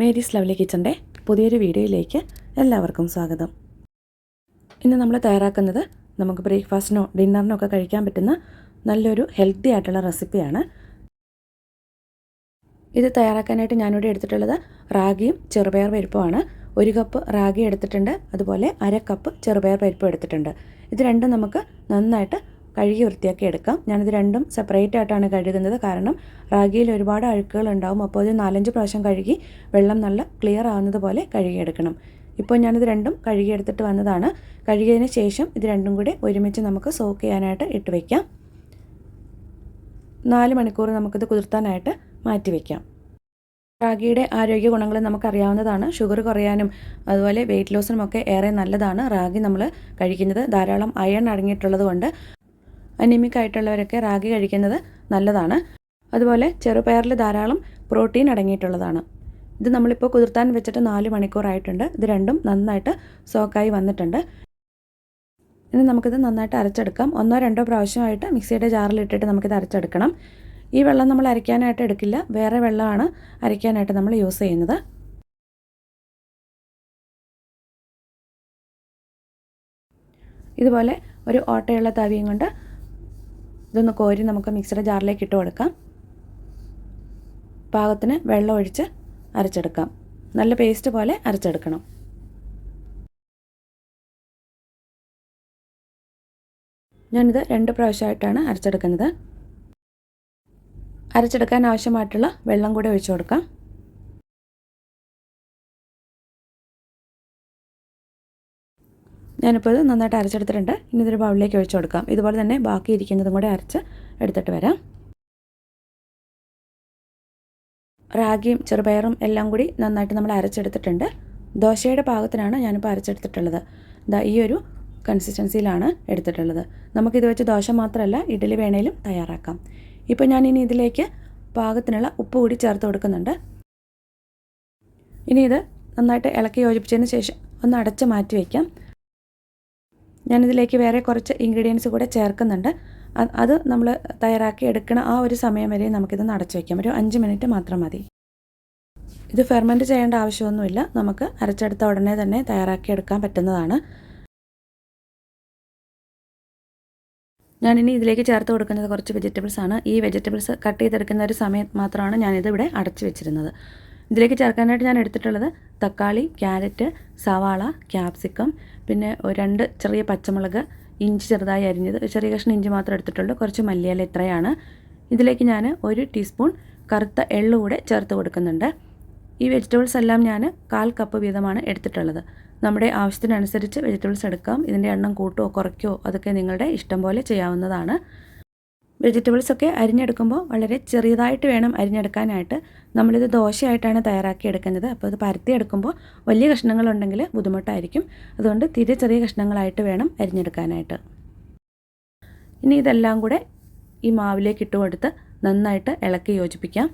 Mary's lovely കിച്ചന്റെ പുതിയൊരു വീഡിയോയിലേക്ക് എല്ലാവർക്കും സ്വാഗതം. ഇന്ന് നമ്മൾ തയ്യാറാക്കുന്നത് നമുക്ക് ബ്രേക്ക്ഫാസ്റ്റിനോ ഡിന്നറിനോ ഒക്കെ കഴിക്കാൻ പറ്റുന്ന നല്ലൊരു ഹെൽത്തി ആയിട്ടുള്ള റെസിപ്പിയാണ്. ഇത് തയ്യാറാക്കാനായിട്ട് ഞാനിവിടെ എടുത്തിട്ടുള്ളത് റാഗിയും ചെറുപയർ പരിപ്പുമാണ്. ഒരു കപ്പ് റാഗി എടുത്തിട്ടുണ്ട് അതുപോലെ അര കപ്പ് ചെറുപയർ പരിപ്പ് എടുത്തിട്ടുണ്ട്. ഇത് രണ്ടും നമുക്ക് നന്നായിട്ട് കഴുകി വൃത്തിയാക്കി എടുക്കാം. ഞാനിത് രണ്ടും സെപ്പറേറ്റ് ആയിട്ടാണ് കഴുകുന്നത്. കാരണം റാഗിയിൽ ഒരുപാട് അഴുക്കുകൾ ഉണ്ടാവും. അപ്പോൾ അത് നാലഞ്ച് പ്രാവശ്യം കഴുകി വെള്ളം നല്ല ക്ലിയർ ആവുന്നത് പോലെ കഴുകിയെടുക്കണം. ഇപ്പോൾ ഞാനിത് രണ്ടും കഴുകിയെടുത്തിട്ട് വന്നതാണ്. കഴുകിയതിന് ശേഷം ഇത് രണ്ടും കൂടി ഒരുമിച്ച് നമുക്ക് സോക്ക് ചെയ്യാനായിട്ട് ഇട്ട് വയ്ക്കാം നാല് മണിക്കൂർ നമുക്കിത് കുതിർത്താനായിട്ട് മാറ്റി വയ്ക്കാം റാഗിയുടെ ആരോഗ്യ ഗുണങ്ങൾ നമുക്കറിയാവുന്നതാണ്. ഷുഗർ കുറയാനും അതുപോലെ വെയിറ്റ് ലോസിനുമൊക്കെ ഏറെ നല്ലതാണ്. റാഗി നമ്മൾ കഴിക്കുന്നത് ധാരാളം അയൺ അടങ്ങിയിട്ടുള്ളത് കൊണ്ട്. അനിമിക് ആയിട്ടുള്ളവരൊക്കെ റാഗി കഴിക്കുന്നത് നല്ലതാണ്. അതുപോലെ ചെറുപയറിൽ ധാരാളം പ്രോട്ടീൻ അടങ്ങിയിട്ടുള്ളതാണ്. ഇത് നമ്മളിപ്പോൾ കുതിർത്താൻ വെച്ചിട്ട് നാല് മണിക്കൂറായിട്ടുണ്ട്. ഇത് രണ്ടും നന്നായിട്ട് സോക്കായി വന്നിട്ടുണ്ട്. ഇനി നമുക്കിത് നന്നായിട്ട് അരച്ചെടുക്കാം. ഒന്നോ രണ്ടോ പ്രാവശ്യമായിട്ട് മിക്സിയുടെ ജാറിലിട്ടിട്ട് നമുക്കിത് അരച്ചെടുക്കണം. ഈ വെള്ളം നമ്മൾ അരയ്ക്കാനായിട്ട് എടുക്കില്ല. വേറെ വെള്ളമാണ് അരയ്ക്കാനായിട്ട് നമ്മൾ യൂസ് ചെയ്യുന്നത്. ഇതുപോലെ ഒരു ഓട്ടയുള്ള തവിയും കൊണ്ട് ഇതൊന്ന് കോരി നമുക്ക് മിക്സിയുടെ ജാറിലേക്ക് ഇട്ട് കൊടുക്കാം. പാകത്തിന് വെള്ളം ഒഴിച്ച് അരച്ചെടുക്കാം. നല്ല പേസ്റ്റ് പോലെ അരച്ചെടുക്കണം. ഞാനിത് രണ്ട് പ്രാവശ്യമായിട്ടാണ് അരച്ചെടുക്കുന്നത്. അരച്ചെടുക്കാൻ ആവശ്യമായിട്ടുള്ള വെള്ളം കൂടി ഒഴിച്ചു കൊടുക്കാം. ഞാനിപ്പോൾ ഇത് നന്നായിട്ട് അരച്ചെടുത്തിട്ടുണ്ട്. ഇനി ഇതൊരു ബൗളിലേക്ക് ഒഴിച്ചു കൊടുക്കാം. ഇതുപോലെ തന്നെ ബാക്കി ഇരിക്കുന്നതും കൂടെ അരച്ച് എടുത്തിട്ട് വരാം. റാഗിയും ചെറുപയറും എല്ലാം കൂടി നന്നായിട്ട് നമ്മൾ അരച്ചെടുത്തിട്ടുണ്ട്. ദോശയുടെ പാകത്തിനാണ് ഞാനിപ്പോൾ അരച്ചെടുത്തിട്ടുള്ളത്. ഇതാ ഈ ഒരു കൺസിസ്റ്റൻസിയിലാണ് എടുത്തിട്ടുള്ളത്. നമുക്കിത് വെച്ച് ദോശ മാത്രമല്ല ഇഡ്ഡലി വേണേലും തയ്യാറാക്കാം. ഇപ്പോൾ ഞാൻ ഇനി ഇതിലേക്ക് പാകത്തിനുള്ള ഉപ്പ് കൂടി ചേർത്ത് കൊടുക്കുന്നുണ്ട്. ഇനി ഇത് നന്നായിട്ട് ഇളക്കി യോജിപ്പിച്ചതിന് ശേഷം ഒന്ന് അടച്ച് മാറ്റി വയ്ക്കാം ഞാനിതിലേക്ക് വേറെ കുറച്ച് ഇൻഗ്രീഡിയൻസ് കൂടെ ചേർക്കുന്നുണ്ട്. അത് നമ്മൾ തയ്യാറാക്കി എടുക്കണ ആ ഒരു സമയം വരെ നമുക്കിത് നടച്ചു വയ്ക്കാം ഒരു അഞ്ച് മിനിറ്റ് മാത്രം മതി. ഇത് ഫെർമെന്റ് ചെയ്യേണ്ട ആവശ്യമൊന്നുമില്ല. നമുക്ക് അരച്ചെടുത്ത ഉടനെ തന്നെ തയ്യാറാക്കി എടുക്കാൻ പറ്റുന്നതാണ്. ഞാനിനി ഇതിലേക്ക് ചേർത്ത് കൊടുക്കുന്നത് കുറച്ച് വെജിറ്റബിൾസ് ആണ്. ഈ വെജിറ്റബിൾസ് കട്ട് ചെയ്തെടുക്കുന്ന ഒരു സമയം മാത്രമാണ് ഞാനിത് ഇവിടെ അടച്ചു വെച്ചിരുന്നത്. ഇതിലേക്ക് ചേർക്കാനായിട്ട് ഞാൻ എടുത്തിട്ടുള്ളത് തക്കാളി ക്യാരറ്റ് സവാള ക്യാപ്സിക്കം പിന്നെ രണ്ട് ചെറിയ പച്ചമുളക് ഇഞ്ചി ചെറുതായി അരിഞ്ഞത്. ചെറിയ കഷ്ണം ഇഞ്ചി മാത്രം എടുത്തിട്ടുള്ളൂ. കുറച്ച് മല്ലിയില ഇത്രയാണ്. ഇതിലേക്ക് ഞാൻ ഒരു ടീസ്പൂൺ കറുത്ത എള്ള് കൂടെ ചേർത്ത് കൊടുക്കുന്നുണ്ട്. ഈ വെജിറ്റബിൾസ് എല്ലാം ഞാൻ കാൽ കപ്പ് വീതമാണ് എടുത്തിട്ടുള്ളത്. നമ്മുടെ ആവശ്യത്തിനനുസരിച്ച് വെജിറ്റബിൾസ് എടുക്കാം. ഇതിന്റെ എണ്ണം കൂട്ടുകയോ കുറയ്ക്കുകയോ അതൊക്കെ നിങ്ങളുടെ ഇഷ്ടം പോലെ ചെയ്യാവുന്നതാണ്. വെജിറ്റബിൾസ് ഒക്കെ അരിഞ്ഞെടുക്കുമ്പോൾ വളരെ ചെറിയതായിട്ട് വേണം അരിഞ്ഞെടുക്കാനായിട്ട്. നമ്മളിത് ദോശയായിട്ടാണ് തയ്യാറാക്കി എടുക്കുന്നത് അപ്പോൾ ഇത് പരത്തിയെടുക്കുമ്പോൾ വലിയ കഷ്ണങ്ങളുണ്ടെങ്കിൽ ബുദ്ധിമുട്ടായിരിക്കും. അതുകൊണ്ട് തീരെ ചെറിയ കഷ്ണങ്ങളായിട്ട് വേണം അരിഞ്ഞെടുക്കാനായിട്ട്. ഇനി ഇതെല്ലാം കൂടെ ഈ മാവിലേക്ക് ഇട്ട് കൊടുത്ത് നന്നായിട്ട് ഇളക്കി യോജിപ്പിക്കാം.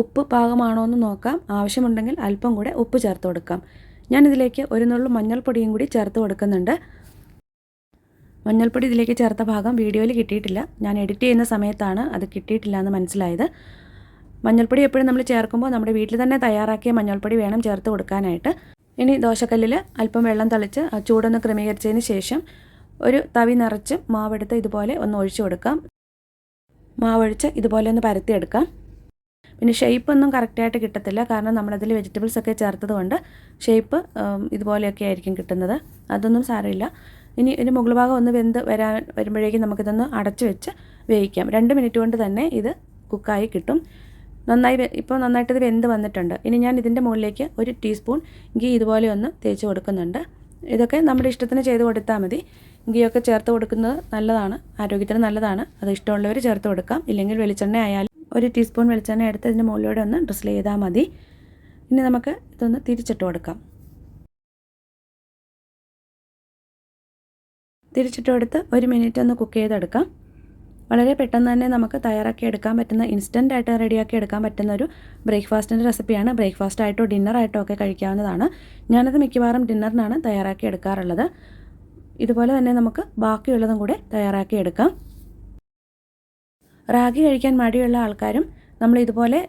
ഉപ്പ് പാകമാണോ എന്ന് നോക്കാം. ആവശ്യമുണ്ടെങ്കിൽ അല്പം കൂടെ ഉപ്പ് ചേർത്ത് കൊടുക്കാം. ഞാനിതിലേക്ക് ഒരു നുള്ളു മഞ്ഞൾപ്പൊടിയും കൂടി ചേർത്ത് കൊടുക്കുന്നുണ്ട്. മഞ്ഞൾപ്പൊടി ഇതിലേക്ക് ചേർത്ത ഭാഗം വീഡിയോയിൽ കിട്ടിയിട്ടില്ല. ഞാൻ എഡിറ്റ് ചെയ്യുന്ന സമയത്താണ് അത് കിട്ടിയിട്ടില്ല എന്ന് മനസ്സിലായത്. മഞ്ഞൾപ്പൊടി എപ്പോഴും നമ്മൾ ചേർക്കുമ്പോൾ നമ്മുടെ വീട്ടിൽ തന്നെ തയ്യാറാക്കിയ മഞ്ഞൾപ്പൊടി വേണം ചേർത്ത് കൊടുക്കാനായിട്ട്. ഇനി ദോശക്കല്ലിൽ അല്പം വെള്ളം തളിച്ച് ചൂടൊന്ന് ക്രമീകരിച്ചതിന് ശേഷം ഒരു തവി നിറച്ച് മാവെടുത്ത് ഇതുപോലെ ഒന്ന് ഒഴിച്ചു കൊടുക്കാം. മാവൊഴിച്ച് ഇതുപോലെ ഒന്ന് പരത്തിയെടുക്കാം. പിന്നെ ഷേപ്പ് ഒന്നും കറക്റ്റായിട്ട് കിട്ടത്തില്ല. കാരണം നമ്മളതിൽ വെജിറ്റബിൾസ് ഒക്കെ ചേർത്തത് കൊണ്ട് ഷേപ്പ് ഇതുപോലെയൊക്കെ ആയിരിക്കും കിട്ടുന്നത്. അതൊന്നും സാരമില്ല. ഇനി ഇതിന് മുകൾ ഭാഗം ഒന്ന് വെന്ത് വരാൻ വരുമ്പോഴേക്കും നമുക്കിതൊന്ന് അടച്ചു വെച്ച് വേവിക്കാം. രണ്ട് മിനിറ്റ് കൊണ്ട് തന്നെ ഇത് കുക്കായി കിട്ടും. നന്നായി ഇപ്പോൾ നന്നായിട്ട് ഇത് വെന്ത് വന്നിട്ടുണ്ട്. ഇനി ഞാൻ ഇതിന്റെ മുകളിലേക്ക് ഒരു ടീസ്പൂൺ ഗീ ഇതുപോലെ ഒന്ന് തേച്ച് കൊടുക്കുന്നുണ്ട്. ഇതൊക്കെ നമ്മുടെ ഇഷ്ടത്തിന് ചെയ്ത് കൊടുത്താൽ മതി. ഗീയൊക്കെ ചേർത്ത് കൊടുക്കുന്നത് നല്ലതാണ്. ആരോഗ്യത്തിന് നല്ലതാണ്. അത് ഇഷ്ടമുള്ളവർ ചേർത്ത് കൊടുക്കാം. ഇല്ലെങ്കിൽ വെളിച്ചെണ്ണ ആയാലും ഒരു ടീസ്പൂൺ വെളിച്ചെണ്ണ എടുത്ത് ഇതിന്റെ മുകളിലൂടെ ഒന്ന് ഡ്രസ്സിൽ ചെയ്താൽ മതി. ഇനി നമുക്ക് ഇതൊന്ന് തിരിച്ചിട്ട് കൊടുക്കാം. തിരിച്ചിട്ട് കൊടുത്ത് ഒരു മിനിറ്റ് ഒന്ന് കുക്ക് ചെയ്തെടുക്കാം. വളരെ പെട്ടെന്ന് തന്നെ നമുക്ക് തയ്യാറാക്കി എടുക്കാൻ പറ്റുന്ന ഇൻസ്റ്റന്റ് ആയിട്ട് റെഡിയാക്കി എടുക്കാൻ പറ്റുന്ന ഒരു ബ്രേക്ക്ഫാസ്റ്റിന്റെ റെസിപ്പിയാണ് ബ്രേക്ക്ഫാസ്റ്റ് ആയിട്ടോ ഡിന്നർ ആയിട്ടോ ഒക്കെ കഴിക്കാവുന്നതാണ്. ഞാനത് മിക്കവാറും ഡിന്നറിനാണ് തയ്യാറാക്കി എടുക്കാറുള്ളത്. ഇതുപോലെ തന്നെ നമുക്ക് ബാക്കിയുള്ളതും കൂടെ തയ്യാറാക്കി എടുക്കാം. റാഗി കഴിക്കാൻ മടിയുള്ള ആൾക്കാരും നമ്മൾ ഇതുപോലെ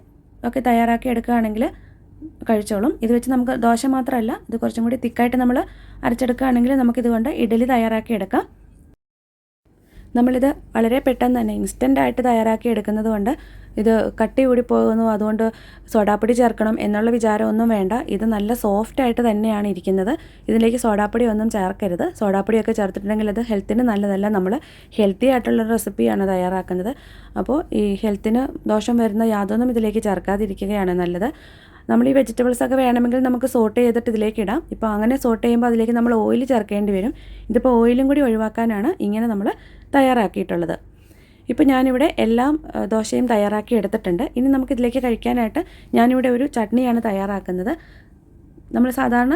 ഒക്കെ തയ്യാറാക്കി എടുക്കുകയാണെങ്കിൽ കഴിച്ചോളും. ഇത് വെച്ച് നമുക്ക് ദോശ മാത്രമല്ല ഇത് കുറച്ചും കൂടി തിക്കായിട്ട് നമ്മൾ അരച്ചെടുക്കുകയാണെങ്കിൽ നമുക്കിതുകൊണ്ട് ഇഡലി തയ്യാറാക്കി എടുക്കാം. നമ്മളിത് വളരെ പെട്ടെന്ന് തന്നെ ഇൻസ്റ്റന്റ് ആയിട്ട് തയ്യാറാക്കി എടുക്കുന്നത് കൊണ്ട് ഇത് കട്ടി കൂടി പോകുന്നു അതുകൊണ്ട് സോഡാപ്പൊടി ചേർക്കണം എന്നുള്ള വിചാരമൊന്നും വേണ്ട. ഇത് നല്ല സോഫ്റ്റ് ആയിട്ട് തന്നെയാണ് ഇരിക്കുന്നത്. ഇതിലേക്ക് സോഡാപ്പൊടി ഒന്നും ചേർക്കരുത്. സോഡാപ്പൊടിയൊക്കെ ചേർത്തിട്ടുണ്ടെങ്കിൽ അത് ഹെൽത്തിന് നല്ലതല്ല. നമ്മൾ ഹെൽത്തി ആയിട്ടുള്ള റെസിപ്പിയാണ് തയ്യാറാക്കുന്നത്. അപ്പോൾ ഈ ഹെൽത്തിന് ദോഷം വരുന്ന യാതൊന്നും ഇതിലേക്ക് ചേർക്കാതിരിക്കുകയാണ് നല്ലത്. നമ്മൾ ഈ വെജിറ്റബിൾസ് ഒക്കെ വേണമെങ്കിൽ നമുക്ക് സോട്ട് ചെയ്തിട്ട് ഇതിലേക്ക് ഇടാം. ഇപ്പോൾ അങ്ങനെ സോട്ട് ചെയ്യുമ്പോൾ അതിലേക്ക് നമ്മൾ ഓയിൽ ചേർക്കേണ്ടി വരും. ഇതിപ്പോൾ ഓയിലും കൂടി ഒഴിവാക്കാനാണ് ഇങ്ങനെ നമ്മൾ തയ്യാറാക്കിയിട്ടുള്ളത്. ഇപ്പോൾ ഞാനിവിടെ എല്ലാം ദോശയും തയ്യാറാക്കി എടുത്തിട്ടുണ്ട്. ഇനി നമുക്ക് ഇതിലേക്ക് കഴിക്കാനായിട്ട് ഞാനിവിടെ ഒരു ചട്നിയാണ് തയ്യാറാക്കുന്നത്. നമ്മൾ സാധാരണ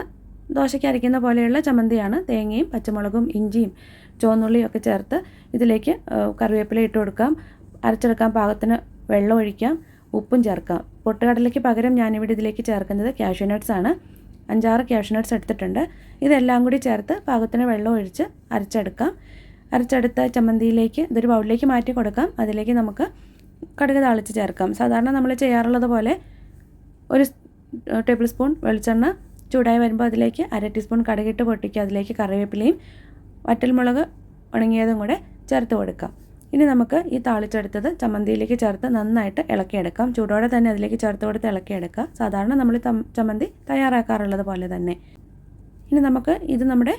ദോശയ്ക്ക് അരയ്ക്കുന്ന പോലെയുള്ള ചമ്മന്തിയാണ്. തേങ്ങയും പച്ചമുളകും ഇഞ്ചിയും ചുവന്നുള്ളിയും ഒക്കെ ചേർത്ത് ഇതിലേക്ക് കറിവേപ്പില ഇട്ട് കൊടുക്കാം. അരച്ചെടുക്കാൻ പാകത്തിന് വെള്ളം ഒഴിക്കാം. ഉപ്പും ചേർക്കാം. പൊട്ടുകടലയ്ക്ക് പകരം ഞാനിവിടെ ഇതിലേക്ക് ചേർക്കുന്നത് കാഷ്യൂ നട്ട്സ് ആണ്. അഞ്ചാറ് കാഷ്യൂ നട്ട്സ് എടുത്തിട്ടുണ്ട്. ഇതെല്ലാം കൂടി ചേർത്ത് പാകത്തിന് വെള്ളം ഒഴിച്ച് അരച്ചെടുക്കാം. അരച്ചെടുത്ത ചമ്മന്തിയിലേക്ക് ഇതൊരു ബൗളിലേക്ക് മാറ്റി കൊടുക്കാം. അതിലേക്ക് നമുക്ക് കടുക് താളിച്ച് ചേർക്കാം. സാധാരണ നമ്മൾ ചെയ്യാറുള്ളത് പോലെ ഒരു ടേബിൾ സ്പൂൺ വെളിച്ചെണ്ണ ചൂടായി വരുമ്പോൾ അതിലേക്ക് അര ടീസ്പൂൺ കടുകിട്ട് പൊട്ടിക്കുക. അതിലേക്ക് കറിവേപ്പിലയും വറ്റൽമുളക് ഉണങ്ങിയതും കൂടെ ചേർത്ത് കൊടുക്കാം. ഇനി നമുക്ക് ഈ താളിച്ചെടുത്തത് ചമ്മന്തിയിലേക്ക് ചേർത്ത് നന്നായിട്ട് ഇളക്കിയെടുക്കാം. ചൂടോടെ തന്നെ അതിലേക്ക് ചേർത്ത് കൊടുത്ത് ഇളക്കിയെടുക്കുക. സാധാരണ നമ്മൾ ചമ്മന്തി തയ്യാറാക്കാറുള്ളത് പോലെ തന്നെ. ഇനി നമുക്ക് ഇത് നമ്മുടെ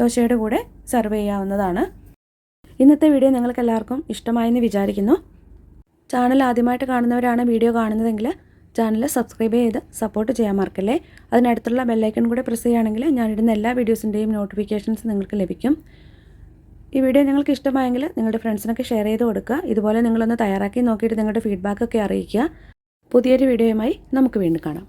ദോശയുടെ കൂടെ സെർവ് ചെയ്യാവുന്നതാണ്. ഇന്നത്തെ വീഡിയോ നിങ്ങൾക്ക് എല്ലാവർക്കും ഇഷ്ടമായെന്ന് വിചാരിക്കുന്നു. ചാനൽ ആദ്യമായിട്ട് കാണുന്നവരാണ് വീഡിയോ കാണുന്നതെങ്കിൽ ചാനൽ സബ്സ്ക്രൈബ് ചെയ്ത് സപ്പോർട്ട് ചെയ്യാൻ മറക്കല്ലേ? അതിനടുത്തുള്ള ബെല്ലൈക്കൺ കൂടെ പ്രസ് ചെയ്യുകയാണെങ്കിൽ ഞാനിടുന്ന എല്ലാ വീഡിയോസിന്റെയും നോട്ടിഫിക്കേഷൻസ് നിങ്ങൾക്ക് ലഭിക്കും. ഈ വീഡിയോ നിങ്ങൾക്ക് ഇഷ്ടമായെങ്കിൽ നിങ്ങളുടെ ഫ്രണ്ട്സിനൊക്കെ ഷെയർ ചെയ്ത് കൊടുക്കുക. ഇതുപോലെ നിങ്ങളൊന്ന് തയ്യാറാക്കി നോക്കിയിട്ട് നിങ്ങളുടെ ഫീഡ്ബാക്കൊക്കെ അറിയിക്കുക. പുതിയൊരു വീഡിയോയുമായി നമുക്ക് വീണ്ടും കാണാം.